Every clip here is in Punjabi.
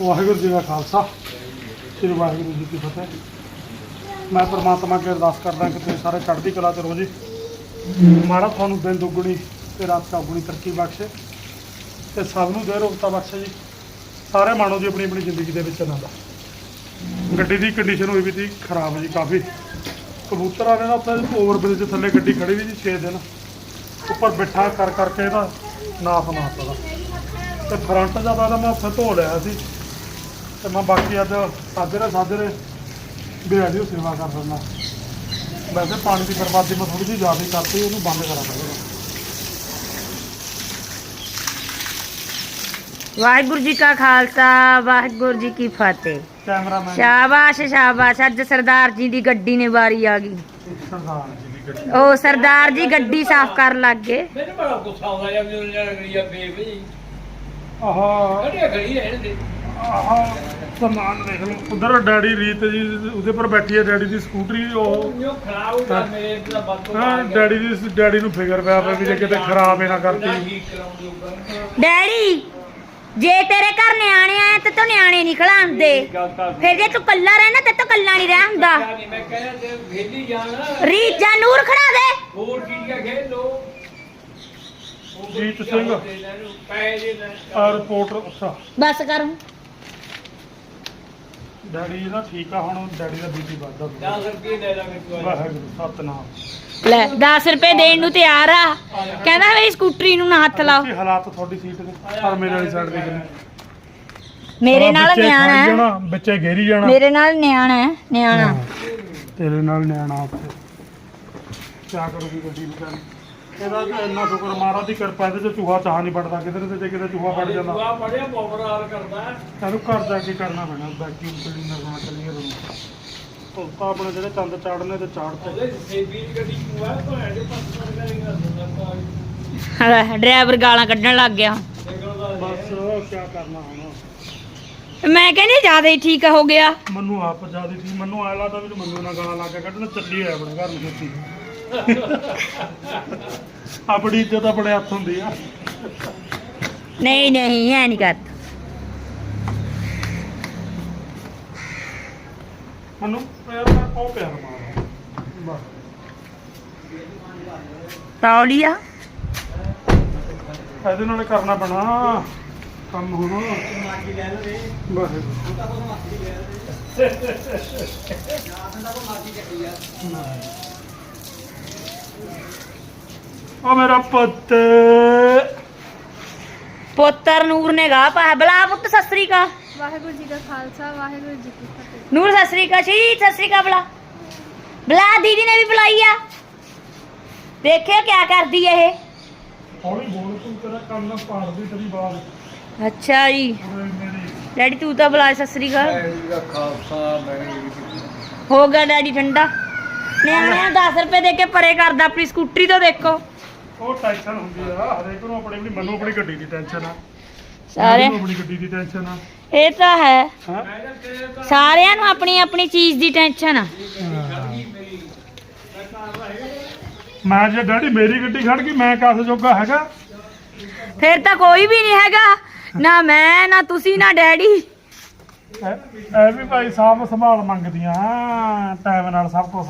ਵਾਹਿਗੁਰੂ ਜੀ ਦਾ ਖਾਲਸਾ, ਸ੍ਰੀ ਵਾਹਿਗੁਰੂ ਜੀ ਕੀ ਫਤਿਹ। ਮੈਂ ਪਰਮਾਤਮਾ ਅੱਗੇ ਅਰਦਾਸ ਕਰਦਾ ਕਿ ਤੁਸੀਂ ਸਾਰੇ ਚੜ੍ਹਦੀ ਕਲਾ ਚ ਰਹੋ ਜੀ। ਮਾੜਾ ਤੁਹਾਨੂੰ ਦਿਨ ਦੁੱਗਣੀ ਤੇ ਰਾਤ ਚੌਗੁਣੀ ਤਰੱਕੀ ਬਖਸ਼ੇ। ਤੇ ਸਭ ਨੂੰ ਦੇ ਰੋਗਤਾ ਬਖਸ਼ੇ ਜੀ। ਸਾਰੇ ਮਾਣੋ ਜੀ ਆਪਣੀ ਆਪਣੀ ਜ਼ਿੰਦਗੀ ਦੇ ਵਿੱਚ ਆਨੰਦ ਗੱਡੀ ਦੀ ਕੰਡੀਸ਼ਨ ਹੋਈ ਵੀ ਸੀ ਖਰਾਬ ਜੀ ਕਾਫੀ। ਕਬੂਤਰ ਨੇ ਦਾ ਉੱਥੇ ਓਵਰ ਬ੍ਰਿਜ ਥੱਲੇ ਗੱਡੀ ਖੜੀ ਵੀ ਜੀ 6 ਦਿਨ। ਉੱਪਰ ਬਿਠਾ ਕਰ ਕਰਕੇ ਇਹਦਾ ਨਾਸ ਮਾਰਤਾ ਦਾ ਤੇ ਫਰੰਟ ਦਾ ਬਾਅਦ ਮੈਂ ਉੱਥੇ ਧੋ ਲਿਆ ਸੀ। ਤੇ ਮੈਂ ਬਾਕੀ ਅੱਜ ਸਾਜਰੇ ਸਾਜਰੇ ਬਿਹਾਰੀ ਦੀ ਸੇਵਾ ਕਰ ਦਿੰਦਾ। ਵੈਸੇ ਪਾਣੀ ਦੀ ਬਰਬਾਦੀ ਮੈਂ ਥੋੜੀ ਜਿਹੀ ਜ਼ਿਆਦਾ ਕਰਤੀ ਉਹਨੂੰ ਬੰਦ ਕਰਾ ਪਵੇਗਾ ਵਾਹਿਗੁਰੂ ਜੀ ਕਾ ਖਾਲਸਾ ਵਾਹਿਗੁਰੂ ਜੀ ਕੀ ਫਤਿਹ। ਕੈਮਰਾਮੈਨ ਸ਼ਾਬਾਸ਼ ਸ਼ਾਬਾਸ਼। ਅੱਜ ਸਰਦਾਰ ਜੀ ਦੀ ਗੱਡੀ ਨੇ ਵਾਰੀ ਆ ਗਈ। ਸਰਦਾਰ ਜੀ ਉਹ ਸਰਦਾਰ ਜੀ ਗੱਡੀ ਸਾਫ਼ ਕਰਨ ਲੱਗ ਗਏ। ਮੈਨੂੰ ਬੜਾ ਗੁੱਸਾ ਆਉਂਦਾ ਜਾਂ ਮੈਨੂੰ ਜਰਾ ਗੜੀਆ ਬੇਬ ਆਹ। ਘੜੀਆ ਘੜੀ ਰਹਿਣ ਦੇ ਆਹ ਸਮਾਨ ਦੇਖ ਲਓ। ਉਧਰ ਡੈਡੀ ਰੀਤ ਜੀ ਉਹਦੇ ਪਰ ਬੈਠੀ ਹੈ ਡੈਡੀ ਦੀ ਸਕੂਟਰੀ ਉਹ ਖਰਾਬ ਹੋ ਗਿਆ ਮੇਰੇ ਦਾ ਬੰਦ ਹਾਂ ਡੈਡੀ ਦੀ ਡੈਡੀ ਨੂੰ ਫਿਕਰ ਪਿਆ ਪਿਆ ਵੀ ਜੇ ਕਿਤੇ ਖਰਾਬ ਹੀ ਨਾ ਕਰਤੀ। ਠੀਕ ਡੈਡੀ ਜੇ ਤੇਰੇ ਘਰ ਨਿਆਣੇ ਆਏ ਤੇ ਤੂੰ ਨਿਆਣੇ ਨਹੀਂ ਖਿਲਾਉਂਦੇ। ਫਿਰ ਜੇ ਤੂੰ ਕੱਲਾ ਰਹਿਣਾ ਤੇ ਤੂੰ ਕੱਲਾ ਨਹੀਂ ਰਹਿ ਹੁੰਦਾ। ਮੈਂ ਕਹਿੰਦਾ ਤੇ ਜਾਣਾ ਨੂਰ ਖੜਾ ਦੇ। ਹੋਰ ਚੀਜ਼ਾਂ ਖੇਡ ਲੋ ਜੀਤ ਸਿੰਘ। ਆ ਰਿਪੋਰਟਰ ਅੱਛਾ ਬਸ ਕਰ ਡੈਡੀ ਨਾ ਠੀਕ ਆ ਹੁਣ ਡੈਡੀ ਦਾ ਬੀਪੀ ਵੱਧਦਾ ਪਿਆ। 10 ਰੁਪਏ ਦੇ ਦਾਂਗੇ ਤੂੰ ਵਾਹਿਗੁਰੂ ਸਤਨਾਮ। ਲੈ 10 ਰੁਪਏ ਦੇਣ ਨੂੰ ਤਿਆਰ ਆ। ਕਹਿੰਦਾ ਮੇਰੀ ਸਕੂਟਰੀ ਨੂੰ ਨਾ ਹੱਥ ਲਾਓ। ਕੀ ਹਾਲਾਤ ਤੁਹਾਡੀ ਸੀਟ ਦੇ ਪਰ ਮੇਰੇ ਵਾਲੀ ਸਾਈਡ ਦੇ ਕਿੰਨੇ ਮੇਰੇ ਨਾਲ ਵਿੱਚੇ ਨਿਆਣਾ ਖਾਈ ਹੈ। ਜਾਣਾ, ਵਿੱਚੇ ਘੇਰੀ ਜਾਣਾ। ਮੇਰੇ ਨਾਲ ਨਿਆਣਾ ਹੈ ਨਿਆਣਾ। ਹਾਂ, ਤੇਰੇ ਨਾਲ ਨਿਆਣਾ ਉੱਥੇ। ਕਿਆ ਕਰੂਗੀ ਗੱਡੀ ਵਿਚਾਰੀ? ਇਹਦਾ ਤਾਂ ਇੰਨਾ ਸ਼ੁਕਰ ਮਹਾਰਾਜ ਦੀ ਕਿਰਪਾ ਇਹਦੇ ਚ ਚੂਹਾ ਚਾਹ ਨਹੀਂ ਵੜਦਾ ਕਿਧਰ ਤੇ ਜੇ ਕਿਤੇ ਚੂਹਾ ਵੜ ਜਾਂਦਾ। ਤੂੰ ਆ ਬੜਿਆ ਪਾਵਰ ਆਲ ਕਰਦਾ। ਇਹਨੂੰ ਘਰ ਜਾ ਕੇ ਕਰਨਾ ਪੈਣਾ ਵੈਕਿਊਮ ਕਲੀਨਰ ਨਾਲ ਕਲੀਅਰ ਰੂਮ ਉਹ ਤਾਂ ਆਪਣੇ ਜਿਹੜੇ ਚੰਦ ਚਾੜਨੇ ਤੇ ਚਾੜਤੇ ਉਹਦੇ ਸੇਬੀ ਦੀ ਗੱਡੀ ਤੂੰ ਆ ਤੋਂ ਐਡੇ ਪਾਸ ਕਰ ਕਰੇਗਾ ਸੁਣਦਾ ਡਰਾਈਵਰ ਗਾਲਾਂ ਕੱਢਣ ਲੱਗ ਗਿਆ ਬਸ ਕਿਆ ਕਰਨਾ ਹੁਣ। ਮੈਂ ਕਹਿੰਦੀ ਜ਼ਿਆਦਾ ਹੀ ਠੀਕ ਹੋ ਗਿਆ। ਮੈਨੂੰ ਆਪ ਜ਼ਿਆਦਾ ਠੀਕ ਮੈਨੂੰ ਆਇਆ ਲੱਗਦਾ ਵੀ ਮੈਨੂੰ ਨਾ ਗਾਲਾਂ ਲਾ ਕੇ ਕੱਢਣ ਚੱਲੀ ਹੋਇਆ ਆਪਣੇ ਘਰ ਨੂੰ ਛੇਤੀ ਆਪਣੀ ਇੱਜ਼ਤ ਆਪਣੇ ਹੱਥ ਹੁੰਦੀ ਆ। ਨਹੀਂ ਨਹੀਂ ਐ ਨਹੀਂ ਕਰਦਾ ਮੈਨੂੰ ਪਿਆਰ ਨਾਲ ਪਾਉ ਪਿਆਰ ਮਾਰ। ਬਸ। ਤੌਲੀਆ ਇਹਦੇ ਨਾਲ ਕਰਨਾ ਪੈਣਾ। ਕੰਮ ਹੁਣ। ਬਸ। ਆ ਮੇਰਾ ਪੁੱਤ। ਪੁੱਤਰ ਨੂਰ ਨੇ ਗਾ ਪਾ ਬਲਾ ਪੁੱਤ ਸਸਰੀ ਕਾ ਵਾਹਿਗੁਰੂ ਜੀ ਕਾ ਖਾਲਸਾ ਵਾਹਿਗੁਰੂ ਜੀ ਕੀ ਫਤਿਹ। ਨੂਰ ਸਸਰੀ ਕਾ ਸ਼ੀ ਸਸਰੀ ਕਾ ਬਲਾ। ਬਲਾ ਦੀਦੀ ਨੇ ਵੀ ਬੁਲਾਈ ਆ। ਦੇਖਿਓ ਕਿਆ ਕਰਦੀ ਇਹ। ਹੌਲੀ ਬੋਲ ਤੂੰ ਤੇਰਾ ਕੰਮ ਨਾ ਪਾੜਦੀ ਤੇਰੀ ਬਾਤ ਅੱਛਾ ਜੀ। ਡੈਡੀ ਤੂੰ ਤਾਂ ਬੁਲਾ ਸਸਰੀ ਕਾ ਦਾ ਖਾਲਸਾ ਮੈਂ ਹੋ ਗਿਆ ਡੈਡੀ ਠੰਡਾ। ਨਿਆਣਿਆਂ 10 ਰੁਪਏ ਦੇ ਕੇ ਪਰੇ ਕਰਦਾ ਆਪਣੀ ਸਕੂਟਰੀ ਤੋਂ ਦੇਖੋ। ਉਹ ਟੈਨਸ਼ਨ ਹੁੰਦੀ ਆ ਹਰੇਕ ਨੂੰ ਆਪਣੀ ਆਪਣੀ ਮੈਨੂੰ ਆਪਣੀ ਗੱਡੀ ਦੀ ਟੈਨਸ਼ਨ ਆ। ਸਾਰੇ? ਮੈਨੂੰ ਆਪਣੀ ਗੱਡੀ ਦੀ ਟੈਨਸ਼ਨ ਆ। ਇਹ ਤਾਂ ਹੈ। ਹਾਂ? ਸਾਰਿਆਂ ਨੂੰ ਆਪਣੀ ਆਪਣੀ ਚੀਜ਼ ਦੀ ਟੈਨਸ਼ਨ ਆ। ਮੈਂ ਜੇ ਡੈਡੀ ਮੇਰੀ ਗੱਡੀ ਖੜ ਗਈ ਮੈਂ ਕਾਸ ਜੋਗਾ ਹੈਗਾ? ਫਿਰ ਤਾਂ ਕੋਈ ਵੀ ਨਹੀਂ ਹੈਗਾ। ਨਾ ਮੈਂ ਨਾ ਤੁਸੀਂ ਨਾ ਡੈਡੀ। ਇਹ ਵੀ ਭਾਈ ਸਾਂਭ ਸੰਭਾਲ ਮੰਗਦੀਆਂ ਟਾਈਮ ਨਾਲ ਸਭ ਕੁਝ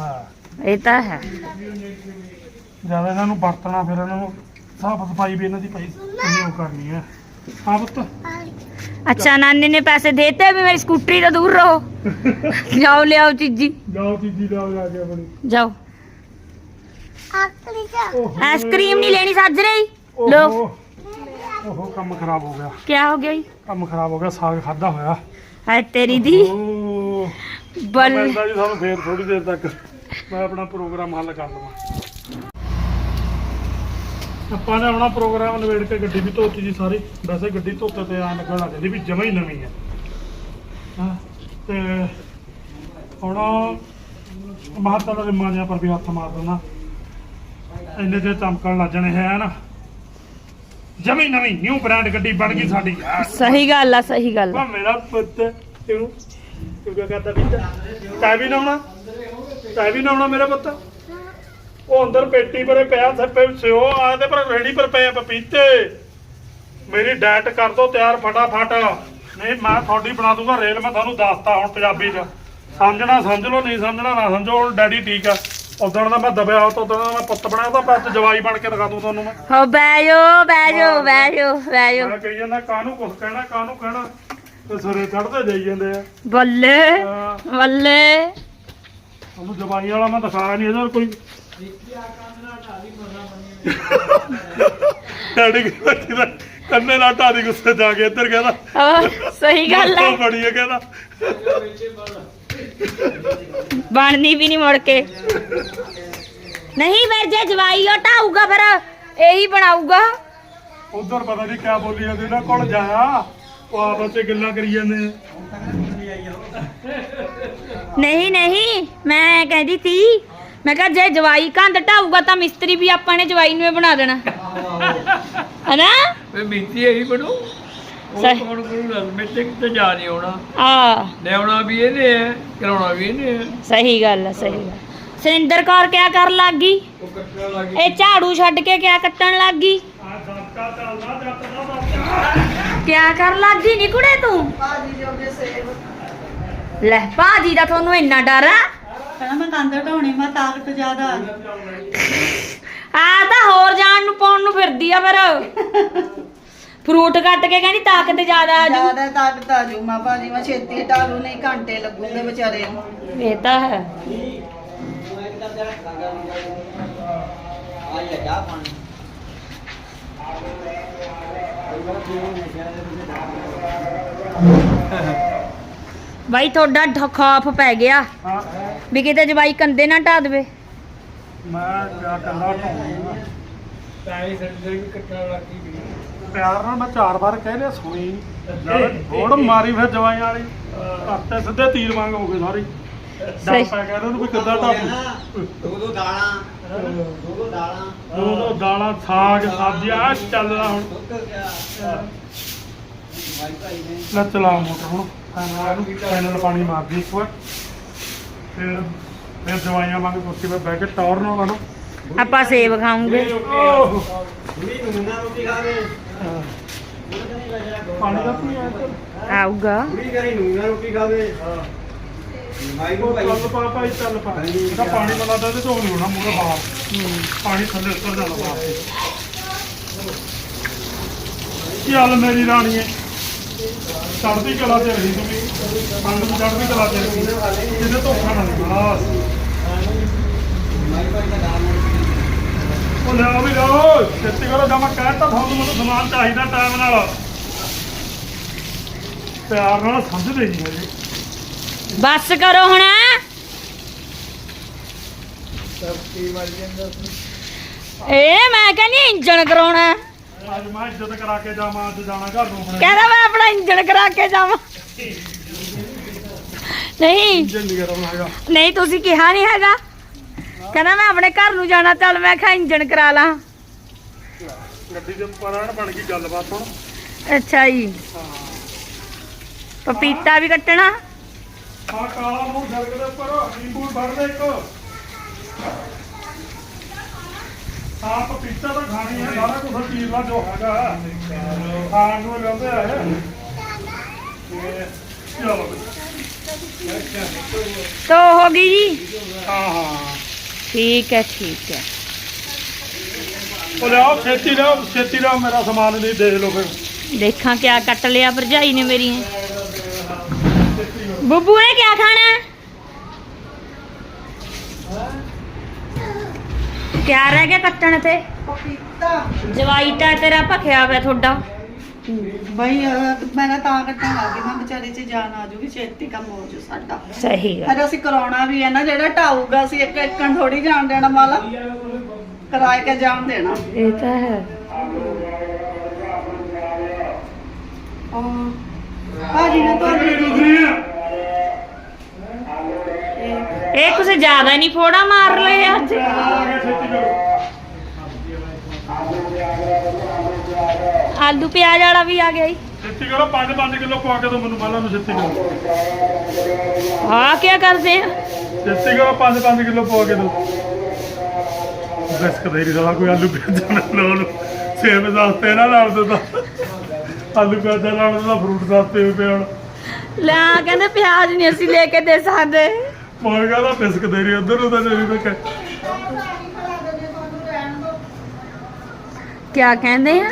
ਇਹ ਤਾਂ ਹੈ। ਜ਼ਿਆਦਾ ਇਹਨਾਂ ਨੂੰ ਵਰਤਣਾ ਫਿਰ ਇਹਨਾਂ ਨੂੰ ਸਾਫ਼ ਸਫ਼ਾਈ ਵੀ ਇਹਨਾਂ ਦੀ ਤੁਸੀਂ ਉਹ ਕਰਨੀ ਹੈ। ਹਾਂ ਪੁੱਤ। ਅੱਛਾ ਨਾਨੀ ਨੇ ਪੈਸੇ ਦੇਤੇ ਵੀ ਮੇਰੀ ਸਕੂਟਰੀ ਤੋਂ ਦੂਰ ਰਹੋ। ਜਾਓ ਲਿਆਓ ਚੀਜ਼ੀ। ਜਾਓ ਚੀਜ਼ੀ ਲਾਓ ਜਾ ਕੇ ਆਪਣੀ। ਜਾਓ। ਆਈਸਕ੍ਰੀਮ ਨਹੀਂ ਲੈਣੀ ਸੱਜ ਰਹੀ। ਲੋ ਓਹੋ। ਓਹੋ ਕੰਮ ਖਰਾਬ ਹੋ ਗਿਆ। ਕੀ ਹੋ ਗਿਆ ਜੀ? ਕੰਮ ਖਰਾਬ ਹੋ ਗਿਆ ਸਾਗ ਖਾਦਾ ਹੋਇਆ। ਹਾਏ ਤੇਰੀ ਦੀ। ਬਲ ਮਿਲਦਾ ਜੀ ਸਾਨੂੰ ਫੇਰ ਥੋੜੀ ਦੇਰ ਤੱਕ ਮੈਂ ਆਪਣਾ ਪ੍ਰੋਗਰਾਮ ਹੱਲ ਕਰ ਲਵਾਂ। ਆਪਾਂ ਨੇ ਆਪਣਾ ਪ੍ਰੋਗਰਾਮ ਨਵੇੜ ਕੇ ਗੱਡੀ ਵੀ ਧੋਤੀ ਜੀ ਸਾਰੀ। ਵੈਸੇ ਗੱਡੀ ਧੋਤੇ ਤੇ ਆ ਲੱਗਣ ਲੱਗ ਜਾਂਦੀ ਵੀ ਜਮਾ ਹੀ ਨਵੀਂ ਹੈ ਹਾਂ? ਤੇ ਹੁਣ ਮਹਾਤਾ ਦੇ ਮਾਂਜਿਆਂ ਪਰ ਵੀ ਹੱਥ ਮਾਰ ਦੇਣਾ ਇੰਨੇ ਤੇ ਚਮਕਣ ਲੱਗ ਜਾਣੇ ਹੈ ਨਾ ਜਮੀ ਨਵੀਂ ਨਿਊ ਬ੍ਰਾਂਡ ਗੱਡੀ ਬਣ ਗਈ ਸਾਡੀ। ਸਹੀ ਗੱਲ ਆ ਸਹੀ ਗੱਲ ਵਾ ਆ ਮੇਰਾ ਪੁੱਤ ਤੂੰ ਤੂੰ ਕਿਆ ਕਰਦਾ ਪੀਤਾ ਤੈ ਵੀ ਨਾਉਣਾ ਤੈ ਵੀ ਨਾਉਣਾ ਮੇਰਾ ਪੁੱਤ। ਉਹ ਅੰਦਰ ਪੇਟੀ ਪਰੇ ਪਿਆ ਸੱਪੇ ਸਿਓ ਆ ਤੇ ਪਰ ਰੇੜੀ ਪਰ ਪਏ ਪਪੀਤੇ। ਮੇਰੀ ਡਾਇਟ ਕਰ ਦੋ ਤਿਆਰ ਫਟਾਫਟ। ਨਹੀਂ ਮੈਂ ਤੁਹਾਡੀ ਬਣਾ ਦੂੰਗਾ ਰੇਲ ਮੈਂ ਤੁਹਾਨੂੰ ਦੱਸਤਾ ਹੁਣ ਪੰਜਾਬੀ ਚ। ਸਮਝਣਾ ਸਮਝ ਲਓ ਨਹੀਂ ਸਮਝਣਾ ਨਾ ਸਮਝੋ ਹੁਣ ਡੈਡੀ ਠੀਕ ਆ। ਉਦੋਂ ਦਾ ਮੈਂ ਦਬਿਆ ਹੋ ਤਾਂ ਮੈਂ ਪੁੱਤ ਬਣਾਇਆ ਤਾਂ ਅੱਜ ਜਵਾਈ ਬਣ ਕੇ ਦਿਖਾ ਦੂੰ ਤੁਹਾਨੂੰ ਮੈਂ। ਹੋ ਬੈਜੋ ਬੈਜੋ ਬੈਜੋ ਬੈਜੋ ਮੈਂ ਕਹੀ ਜਾਂਦਾ ਕਾਹਨੂੰ ਕੁਛ ਕਹਿਣਾ ਕਾਹਨੂੰ ਕਹਿਣਾ? ਤੇ ਸਵੇਰੇ ਚੜਦੇ ਜਾਈ ਜਾਂਦੇ ਆ। ਬੱਲੇ ਬੱਲੇ। ਤੁਹਾਨੂੰ ਜਵਾਈ ਵਾਲਾ ਮੈਂ ਦਿਖਾਇਆ ਨਹੀਂ ਇਹਦਾ ਕੋਈ ਡੈਡੀ ਕੰਨੇ ਲਾ ਢਾਦੀ ਗੁੱਸੇ ਜਾ ਕੇ ਇੱਧਰ ਕਹਿੰਦਾ ਆਹ, ਸਹੀ ਗੱਲ ਹੈ। ਉਹ ਬੜੀ ਹੈ ਕਹਿੰਦਾ। ਬਣਨੀ ਵੀ ਨਹੀਂ ਮੁੜ ਕੇ। ਨਹੀਂ ਫਿਰ ਜੇ ਜਵਾਈ ਹਟਾਊਗਾ ਫਿਰ ਇਹੀ ਬਣਾਊਗਾ। ਉਧਰ ਪਤਾ ਨਹੀਂ ਕਿਆ ਬੋਲੀ ਜਾਂਦੇ ਇਹਨਾਂ ਕੋਲ ਜਾਇਆ ਉਹ ਆਪਸ ਵਿੱਚ ਗੱਲਾਂ ਕਰੀ ਜਾਂਦੇ ਆ। ਨਹੀਂ ਨਹੀਂ ਮੈਂ ਕਹਿੰਦੀ ਤੀ ਮੈਂ ਕਿਹਾ ਜੇ ਜਵਾਈ ਕੰਧ ਢਾਊਗਾ ਤਾਂ ਮਿਸਤਰੀ ਵੀ ਆਪਾਂ ਨੇ ਜਵਾਈ ਨੂੰ ਹੀ ਬਣਾ ਦੇਣਾ। ਹਨਾ? ਮੈਂ ਮਿੱਤੀ ਇਹੀ ਬਣੂ। ਉਹ ਸਹੀ। ਕੌਣ ਕਰੂਗਾ ਮਿੱਤੇ ਕਿਤੇ ਜਾ ਨਹੀਂ ਆਉਣਾ। ਆ ਲਿਆਉਣਾ ਵੀ ਇਹਨੇ ਹੈ ਕਰਾਉਣਾ ਵੀ ਇਹਨੇ ਹੈ। ਸਹੀ ਗੱਲ ਹੈ ਸਹੀ ਗੱਲ ਸੁਰਿੰਦਰ ਕੌਰ ਕਿਆ ਕਰਨ ਲੱਗ ਗਈ? ਉਹ ਕੱਟਣ ਲੱਗ ਇਹ ਝਾੜੂ ਛੱਡ ਕੇ ਕਿਆ ਕੱਟਣ ਲੱਗ ਗਈ? ਆ ਕਿਆ ਕਰਨ ਲੱਗ ਗਈ ਨੀ ਕੁੜੇ ਤੂੰ? ਲੈ ਭਾਜੀ ਦਾ ਤੁਹਾਨੂੰ ਇੰਨਾ ਡਰ ਆ? ਕਹਿੰਦਾ ਮੈਂ ਕੰਧ ਢਾਉਣੀ ਮੈਂ ਤਾਕਤ ਜ਼ਿਆਦਾ। ਆ ਆ ਤਾਂ ਹੋਰ ਜਾਣ ਨੂੰ ਪਾਉਣ ਨੂੰ ਫਿਰਦੀ ਆ ਫਿਰ। ਫਰੂਟ ਕੱਟ ਕੇ ਕਹਿੰਦੀ ਤਾਕਤ ਜ਼ਿਆਦਾ ਆ ਜੂ। ਜ਼ਿਆਦਾ ਤਾਕਤ ਆ ਜੂ ਮੈਂ ਭਾਜੀ ਮੈਂ ਛੇਤੀ ਢਾਲੂ ਨਹੀਂ ਘੰਟੇ ਲੱਗੂਗੇ ਵਿਚਾਰੇ ਨੂੰ। ਇਹ ਤਾਂ ਹੈ। ਬਾਈ ਤੁਹਾਡਾ ਖੌਫ ਪੈ ਗਿਆ। ਹਾਂ। ਵੀ ਕਿਤੇ ਜਵਾਈ ਕੰਦੇ ਨਾ ਢਾ ਦੇਵੇ। ਮੈਂ ਕਿਆ ਕੰਦਾ ਢਾਉਂਦਾ ਤਾਂ ਹੀ ਸੱਜੇ ਵੀ ਕੱਟਣ ਲੱਗ ਗਈ ਪਿਆਰ ਨਾਲ ਮੈਂ ਚਾਰ ਵਾਰ ਕਹਿ ਲਿਆ ਸੁਣੀ ਜਦ ਥੋੜ ਮਾਰੀ ਫਿਰ ਜਵਾਈ ਵਾਲੀ। ਆਤੇ ਸਿੱਧੇ ਤੀਰ ਵਾਂਗ ਹੋ ਗਏ ਸਾਰੇ। ਡਰ ਸਹੀ। ਪੈ ਗਿਆ ਉਹਨੂੰ ਵੀ ਕਿੱਦਾਂ ਢਾਬੂ ਦੋ। ਦੋ ਦਾਲਾਂ। ਦੋ ਦੋ ਦਾਲਾਂ। ਉਹ ਦਾਲਾਂ ਸਾਗ ਸਬਜ਼ੀਆਂ ਚੱਲਦਾ ਹੁਣ। ਦੁੱਧ ਕਿਆ ਭਾਈ ਭਾਈ ਨੇ ਲੈ ਚਲਾ ਮੋਟਰ ਹੁਣ। ਪੈਨਲ ਨੂੰ ਪੈਨਲ ਪਾਣੀ ਮਾਰਦੀ ਇੱਕ ਵਾਰ। ਫਿਰ ਫਿਰ ਦਵਾਈਆਂ ਵਾਂਗ ਕੁਰਸੀ 'ਤੇ ਬਹਿ ਕੇ ਟੌਰ ਨਾਲ ਵਾਲੋ ਆਪਾਂ ਸੇਬ ਰੋਟੀ ਖਾਵੇ ਪਾਣੀ ਦਾ ਪੀ ਆ ਆਊਗਾ। ਥੋੜੀ ਕਰੀ ਨੂਨਾ ਰੋਟੀ ਖਾਵੇ ਭਾਈ ਨੂੰ ਭਾਈ ਚੱਲ ਪਾ ਭਾਈ ਚੱਲ ਪਾ। ਇਹਦਾ ਪਾਣੀ ਬਣਾਦਾ ਤੇ ਢੋਲ ਹੋਣਾ ਮੂਰੇ ਬਾਹਰ ਪਾਣੀ ਥੱਲੇ ਉੱਤਰ ਜਾਣਾ ਬਾਹਰ ਚੱਲ ਮੇਰੀ ਰਾਣੀਏ ਚੜ੍ਹਦੀ ਕਲਾ ਤੇ ਰਹੀ ਤੂੰ ਵੀ ਪੰਡ ਨੂੰ ਚੜ੍ਹਦੀ ਕਲਾ ਤੇ ਰਹੀ। ਕਿਤੇ ਧੋਖਾ ਨਾ ਦੇ ਬਸ। ਉਹ ਲਿਆ ਵੀ ਲਓ ਛੇਤੀ ਕਰੋ ਜਮਾ। ਕਹਿਤਾ ਤੁਹਾਨੂੰ ਮੈਨੂੰ ਸਮਾਨ ਚਾਹੀਦਾ ਟਾਈਮ ਨਾਲ। ਪਿਆਰ ਨਾਲ ਸਮਝਦੇ ਹੈਗੇ। ਬਸ ਕਰੋ ਹੁਣ। ਇਹ ਮੈਂ ਕਹਿੰਦੀ ਇੰਜਣ ਕਰਾਉਣਾ। ਅੱਜ ਮੈਂ ਇੱਜ਼ਤ ਕਰਾ ਕੇ ਜਾਵਾਂ ਅੱਜ ਜਾਣਾ ਘਰ ਨੂੰ ਆਪਣੇ। ਕਹਿੰਦਾ ਮੈਂ ਆਪਣਾ ਇੰਜਣ ਕਰਾ ਕੇ ਜਾਵਾਂ। ਨਹੀਂ। ਇੰਜਨ ਨਹੀਂ ਕਰਾਉਣਾ ਹੈਗਾ। ਨਹੀਂ ਤੁਸੀਂ ਕਿਹਾ ਨਹੀਂ ਹੈਗਾ। ਕਹਿੰਦਾ ਮੈਂ ਆਪਣੇ ਘਰ ਨੂੰ ਜਾਣਾ ਚੱਲ ਮੈਂ ਕਿਹਾ ਇੰਜਣ ਕਰਾ ਲਾਂ। ਗੱਡੀ ਦੇ ਪਰਾਂ ਬਣ ਗਈ ਗੱਲਬਾਤ ਹੁਣ। ਅੱਛਾ ਜੀ। ਪਪੀਤਾ ਵੀ ਕੱਟਣਾ। ਆ ਕਾਲਾ ਮੂੰਹ ਸੜਕ ਦੇ ਉੱਪਰ ਨਿੰਬੂ ਫੜ ਇੱਕ। ਆ ਪਪੀਤਾ ਤਾਂ ਖਾਣੀ ਹੈ ਸਾਰਾ ਕੁਝ ਚੀਜ਼ ਦਾ ਜੋ ਹੈਗਾ ਖਾਣ ਨੂੰ ਲਾਉਂਦੇ ਆ ਇਹ। ਤੇ ਚਲੋ ਬਈ। ਤੋ ਹੋ ਗਈ ਜੀ ਹਾਂ ਹਾਂ ਠੀਕ ਹੈ ਠੀਕ ਹੈ ਉਹ ਲਿਆਓ ਛੇਤੀ ਲਿਆਓ ਛੇਤੀ ਲਿਆਓ ਮੇਰਾ ਸਮਾਨ ਨਹੀਂ ਦੇਖ ਲਓ ਫਿਰ ਦੇਖਾਂ ਕਿਆ ਕੱਟ ਲਿਆ ਭਰਜਾਈ ਨੇ ਮੇਰੀ ਬੁੱਬੂ ਨੇ ਕਿਆ ਖਾਣਾ ਹੈ? ਕਿਆ ਰਹਿ ਗਿਆ ਕੱਟਣ ਤੇ? ਪਪੀਤਾ ਜਵਾਈ ਤਾਂ ਤੇਰਾ ਭਖਿਆ ਹੋਇਆ ਤੁਹਾਡਾ। ਬਈ ਅਹ, ਮੈਂ ਨਾ ਤਾਂ ਕੱਟਣ ਲੱਗੀ ਮੈਂ ਵਿਚਾਰੇ 'ਚ ਜਾਨ ਆ ਜੂਗੀ ਛੇਤੀ ਕੰਮ ਹੋ ਜੂ ਸਾਡਾ। ਸਹੀ ਫਿਰ ਅਸੀਂ ਕਰਾਉਣਾ ਵੀ ਹੈ ਨਾ ਜਿਹੜਾ ਢਾਊਗਾ ਅਸੀਂ ਇੱਕ ਇੱਕਣ ਥੋੜੀ ਜਾਣ ਦੇਣਾ ਮਾਲਾ। ਕਰਾਏ ਕੇ ਜਾਣ ਦੇਣਾ। ਇਹ ਤਾਂ ਹੈ। ਉਹ ਭਾਜੀ ਨੇ ਤੁਹਾਡੀ ਜੀ ਇਹ ਕੁਝ ਜ਼ਿਆਦਾ ਨਹੀਂ ਫੋੜਾ ਮਾਰ ਲਏ ਅੱਜ ਆਲੂ ਪਿਆਜ਼ ਵਾਲਾ ਵੀ ਆ ਗਿਆ ਜੀ। ਛੇਤੀ ਕਰੋ 5-5 ਕਿਲੋ ਪਵਾ ਕੇ ਦੋ ਮੈਨੂੰ ਮਾਲਾ ਨੂੰ ਛੇਤੀ ਕਰੋ। ਆ ਕੀ ਕਰਦੇ ਆ? ਛੇਤੀ ਕਰੋ 5-5 ਕਿਲੋ ਪਵਾ ਕੇ ਦੋ। ਬਸ ਕਦੇ ਨਹੀਂ ਸਾਲਾ ਕੋਈ ਆਲੂ ਪਿਆਜ਼ ਨਾ ਲੋ ਲੋ ਸੇਬ ਦਾ ਤੇਰਾ ਨਾਲ ਦੇ ਦੋ ਆਲੂ ਪਿਆਜ਼ਾਂ ਨਾਲ ਦਾ ਫਰੂਟ ਦੱਸਦੇ ਹੋਏ ਪਿਆ ਹੁਣ। ਲਾ ਕਹਿੰਦੇ ਪਿਆਜ਼ ਨਹੀਂ ਅਸੀਂ ਲੈ ਕੇ ਦੇ ਸਕਦੇ। ਮੈਂ ਕਹਿੰਦਾ ਬਿਸਕ ਦੇ ਰਹੀ ਉਧਰ ਨੂੰ ਤਾਂ ਨਹੀਂ ਤਾਂ ਕਹਿ- ਕਿਆ ਕਹਿੰਦੇ ਆ?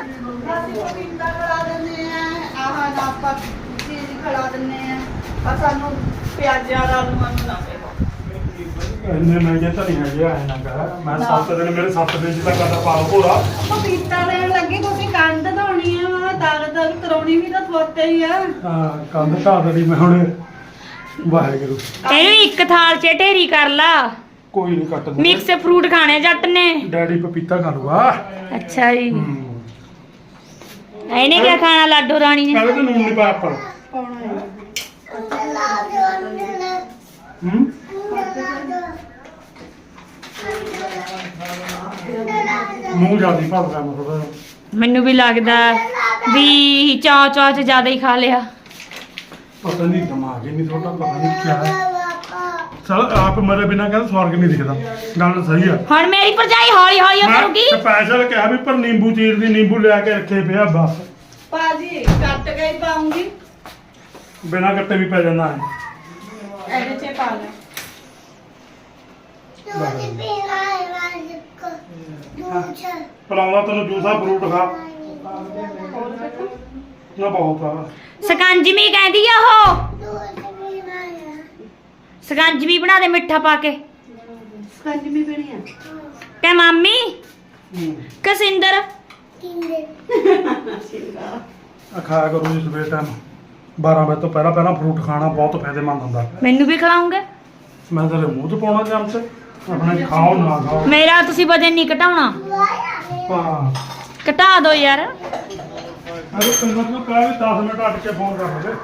ਨਾ ਨੂੰ ਨਾ ਇੰਨੇ ਮਹਿੰਗੇ ਤਾਂ ਨਹੀਂ ਹੈਗੇ ਐ ਨਾ ਕਰ। ਮੈਂ 7 ਦਿਨ ਮੇਰੇ 7 ਦਿਨ ਤਾਂ ਕਰਦਾ ਪਾ ਲਓ ਭੋਰਾ ਪਪੀਤਾ ਲੈਣ ਲੱਗੇ ਤੁਸੀਂ ਕੰਧ ਧੋਣੀ ਆ ਵਾ ਦਾਗ ਦਾਗ ਕਰਾਉਣੀ ਵੀ ਤਾਂ ਥੋਤੇ ਹੀ ਆ। ਹਾਂ ਕੰਧ ਢਾ ਦੇਣੀ ਮੈਂ ਹੁਣ ਵਾਹਿਗੁਰੂ। ਇਹਨੂੰ ਇੱਕ ਥਾਲ 'ਚ ਢੇਰੀ ਕਰ ਲਾ। ਕੋਈ ਨਹੀਂ ਕੱਟ ਮਿਕਸ ਫਰੂਟ ਖਾਣੇ ਜੱਟ ਨੇ। ਡੈਡੀ ਪਪੀਤਾ ਖਾ ਲੂਗਾ। ਅੱਛਾ ਜੀ। ਹੂੰ। ਇਹਨੇ ਕਿਆ ਖਾਣਾ ਲਾਡੋ ਰਾਣੀ ਨੇ? ਪਹਿਲੇ ਤਾਂ ਨੂਨ ਨਹੀਂ ਪਾਇਆ ਆਪਾਂ ਨੂੰ। ਪਾਉਣਾ ਹੈ ਹੂੰ ਮੂੰਹ ਜ਼ਿਆਦਾ ਭਰਦਾ ਮੈਨੂੰ ਵੀ ਲੱਗਦਾ ਵੀ ਚਾਅ 'ਚ ਜ਼ਿਆਦਾ ਹੀ ਖਾ ਲਿਆ। ਪਤਾ ਨਹੀਂ ਦਿਮਾਗ ਹੀ ਨਹੀਂ ਤੁਹਾਡਾ ਪਤਾ ਨਹੀਂ ਕੀ ਹੈ। ਚਲ ਆਪ ਮਰੇ ਬਿਨਾ ਕਹਿੰਦਾ ਸਵਰਗ ਨਹੀਂ ਦਿਖਦਾ। ਗੱਲ ਸਹੀ ਆ। ਹੁਣ ਮੇਰੀ ਭਰਜਾਈ ਹੌਲੀ ਹੌਲੀ ਉਹ ਕਰੂਗੀ। ਮੈਂ ਸਪੈਸ਼ਲ ਕਿਹਾ ਵੀ ਪਰ ਨਿੰਬੂ ਚੀਰ ਦੀ ਨਿੰਬੂ ਲਿਆ ਕੇ ਰੱਖੇ ਪਿਆ ਬਸ। ਪਾਜੀ ਕੱਟ ਕੇ ਹੀ ਪਾਉਂਗੀ। ਬਿਨਾ ਕੱਟੇ ਵੀ ਪੈ ਜਾਂਦਾ ਹੈ। ਇਹਦੇ ਚ ਪਾ ਲੈ। ਪਲਾਉਂਦਾ ਤੈਨੂੰ ਜੂਸਾ ਫਰੂਟ ਖਾ। ਨਾ ਬਹੁਤ ਆ। ਸਕੰਜਮੀ ਕਹਿੰਦੀ ਆ ਉਹ। ਸਕੰਜਮੀ ਬਣਾ ਦੇ ਮਿੱਠਾ ਪਾ ਕੇ। ਸਕੰਜਮੀ ਪੀਣੀ ਆ। ਕਹ ਮਾਮੀ ਕਸਿੰਦਰ। ਆ ਖਾਇਆ ਕਰੋ ਜੀ ਸਵੇਰ ਟਾਈਮ 12 ਵਜੇ ਤੋਂ ਪਹਿਲਾਂ ਪਹਿਲਾਂ ਫਰੂਟ ਖਾਣਾ ਬਹੁਤ ਫਾਇਦੇਮੰਦ ਹੁੰਦਾ। ਮੈਨੂੰ ਵੀ ਖਿਲਾਉਂਗੇ। ਮੈਂ ਤੇਰੇ ਮੂੰਹ 'ਚ ਪਾਉਣਾ ਜੰਮ ਤੇ ਆਪਣੇ ਖਾਓ ਨਾ ਖਾਓ। ਮੇਰਾ ਤੁਸੀਂ ਵਜਨ ਨਹੀਂ ਘਟਾਉਣਾ। ਹਾਂ। ਘਟਾ ਦਿਓ ਯਾਰ। ਅਰੇ ਤੈਨੂੰ ਨੂੰ ਕਹਿ ਵੀ 10 ਮਿੰਟ ਅਟ ਕੇ ਫੋਨ ਕਰ ਲਵੇ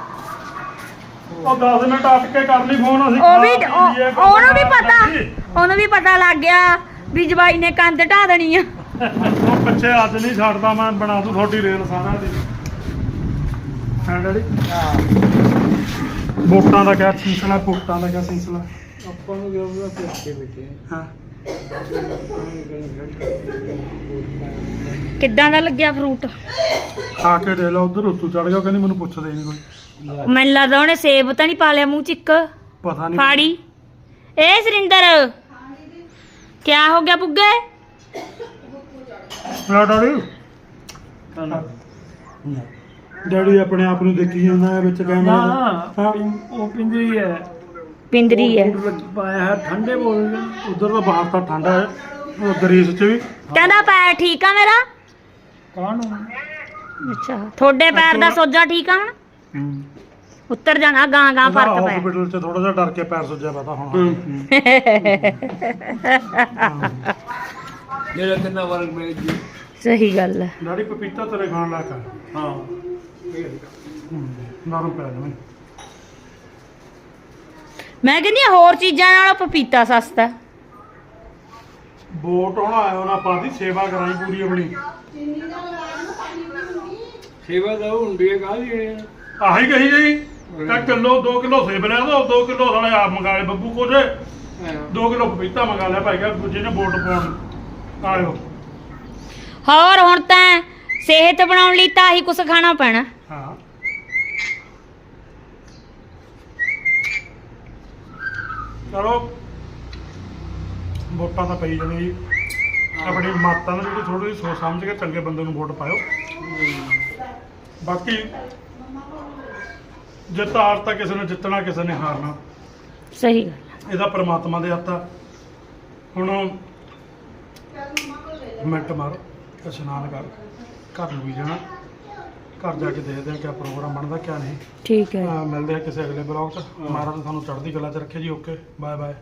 ਉਹ 10 ਮਿੰਟ ਅਟ ਕੇ ਕਰ ਲਈ ਫੋਨ ਅਸੀਂ ਉਹ ਵੀ ਖਾ ਪੀ ਲਈਏ, ਉਹ- ਕੋਈ ਉਹਨੂੰ ਵੀ ਗੱਲਾਂ ਪਤਾ। ਕਰਨੀ। ਉਹਨੂੰ ਵੀ ਪਤਾ ਲੱਗ ਗਿਆ ਵੀ ਜਵਾਈ ਨੇ ਕੰਧ ਢਾ ਦੇਣੀ ਆ। ਉਹ ਪਿੱਛੇ ਅੱਜ ਨਹੀਂ ਛੱਡਦਾ ਮੈਂ ਬਣਾ ਦੂੰ ਤੁਹਾਡੀ ਰੇਲ ਸਾਰਾ ਦੀ। ਹਾਂ ਡੈਡੀ? ਵੋਟਾਂ ਦਾ ਕਿਆ ਸਿਲਸਿਲਾ ਵੋਟਾਂ ਦਾ ਕਿਆ ਸਿਲਸਿਲਾ? ਆਪਾਂ ਨੂੰ ਕਿਹਾ ਉਹਦਾ ਪਿੱਛੇ ਬੈਠੇ ਹਾਂ। ਕਿੱਦਾਂ ਦਾ ਲੱਗਿਆ ਫਰੂਟ ਖਾ ਕੇ ਦੇ ਲਾ ਉਧਰ ਉੱਤੋਂ ਚੜ ਗਿਆ ਕਹਿੰਦੀ ਮੈਨੂੰ ਪੁੱਛਦੇ ਨਹੀਂ ਕੋਈ। ਮੈਨੂੰ ਲੱਗਦਾ ਉਹਨੇ ਸੇਬ ਤਾਂ ਨਹੀਂ ਪਾ ਲਿਆ ਮੂੰਹ ਚ ਇੱਕ। ਪਤਾ ਨਹੀਂ। ਫਾੜੀ। ਏ ਸਰਿੰਦਰ। ਕਿਆ ਹੋ ਗਿਆ ਬੁੱਗੇ ਲੈ ਡੈਡੀ। ਡੈਡੀ ਆਪਣੇ ਆਪ ਨੂੰ ਦੇਖੀ ਜਾਂਦਾ ਹੈ ਵਿੱਚ ਕੈਮਰੇ ਨਾ ਉਹ ਪਿੰਜਰੀ ਹੈ। ਪਿੰਦਰੀ ਹੈ। ਪਾਇਆ ਹੈ ਠੰਡੇ ਬੋਲ ਉਧਰ ਤਾਂ ਬਾਹਰ ਤਾਂ ਠੰਡਾ ਹੈ। ਉਹ ਗਰੀਸ ਚ ਵੀ। ਕਹਿੰਦਾ ਪੈਰ ਠੀਕ ਆ ਮੇਰਾ? ਕਾਹਨੂੰ ਅੱਛਾ ਤੁਹਾਡੇ ਪੈਰ ਦਾ ਸੋਜਾ ਠੀਕ ਆ ਹੁਣ? ਉੱਤਰ ਜਾਣਾ ਗਾਂ ਗਾਂ ਫ਼ਰਕ ਪਿਆ ਹਸਪੀਟਲ ਚ ਥੋੜਾ ਜਿਹਾ ਡਰ ਕੇ ਪੈਰ ਸੁੱਜਿਆ ਪਤਾ ਹੁਣ। ਜਿਹੜਾ ਕਿੰਨਾ ਵਰਗ ਮੇਰੇ ਜੀ। ਸਹੀ ਗੱਲ ਹੈ। ਡੈਡੀ ਪਪੀਤਾ ਤੇਰੇ ਖਾਣ ਲੱਗ ਹਾਂ। ਨਰਮ ਪੈ ਜਾਵੇਂ। ਮੈਂ ਕਹਿੰਦੀ ਹਾਂ, ਹੋਰ ਚੀਜ਼ਾਂ ਨਾਲੋਂ ਪਪੀਤਾ ਸਸਤਾ। ਹੈ। ਵੋਟ ਹੁਣ ਆਇਆ ਉਹਨਾਂ ਆਪਾਂ ਦੀ ਸੇਵਾ ਕਰਾਈ ਪੂਰੀ ਆਪਣੀ। ਸੇਵਾ ਦਾ ਹੁੰਦੀ ਹੈ ਕਾਹਦੀ ਹੈ ਆਹੀ ਕਹੀ ਜੀ ਕਾ ਕਿਲੋ 2 ਕਿਲੋ ਸੇਬ ਲਿਆ ਦੋ 2 ਕਿਲੋ ਸਾਲੇ ਆਪ ਮੰਗਾ ਲਏ ਬੱਬੂ ਕੋਲ 2 ਕਿਲੋ ਪਪੀਤਾ ਮੰਗਾ ਲਿਆ ਭਾਈ ਕਾ ਜਿਹਨੇ ਵੋਟ ਪਾਉਣ। ਆਇਓ। ਹੋਰ ਹੁਣ ਤਾਂ ਸਿਹਤ ਬਣਾਉਣ ਲਈ ਤਾਂ ਆਹੀ ਕੁਛ ਖਾਣਾ ਪੈਣਾ ਹਾਂ ਚਲੋ ਵੋਟਾਂ ਤਾਂ ਪਈ ਜਾਣੀ ਜੀ। ਆਪਣੀ ਮਾਤਾ ਨੂੰ ਜਿਹੜੀ ਥੋੜੀ ਸੋਚ ਸਮਝ ਕੇ ਚੰਗੇ ਬੰਦੇ ਨੂੰ ਵੋਟ ਪਾਇਓ। ਬਾਕੀ ਜਿੱਤ ਹਾਰ ਤਾਂ ਕਿਸੇ ਨੇ ਜਿੱਤਣਾ ਕਿਸੇ ਨੇ ਹਾਰਨਾ। ਸਹੀ ਗੱਲ ਇਹਦਾ ਪ੍ਰਮਾਤਮਾ ਦੇ ਹੱਥ ਆ। ਹੁਣ ਮਿੰਟ ਮਾਰ ਇਸ਼ਨਾਨ ਕਰ। ਘਰ ਨੂੰ ਵੀ ਜਾਣਾ। ਘਰ ਜਾ ਕੇ ਦੇਖਦੇ ਆ ਕਿਆ ਪ੍ਰੋਗਰਾਮ ਬਣਦਾ ਕਿਆ ਨਹੀਂ। ਠੀਕ ਹੈ। ਅਹ ਮਿਲਦੇ ਆ ਕਿਸੇ ਅਗਲੇ ਬਲੌਗ 'ਚ। ਮਹਾਰਾਜ ਤੁਹਾਨੂੰ ਚੜ੍ਹਦੀ ਕਲਾ 'ਚ ਰੱਖੇ ਜੀ ਓਕੇ ਬਾਏ ਬਾਏ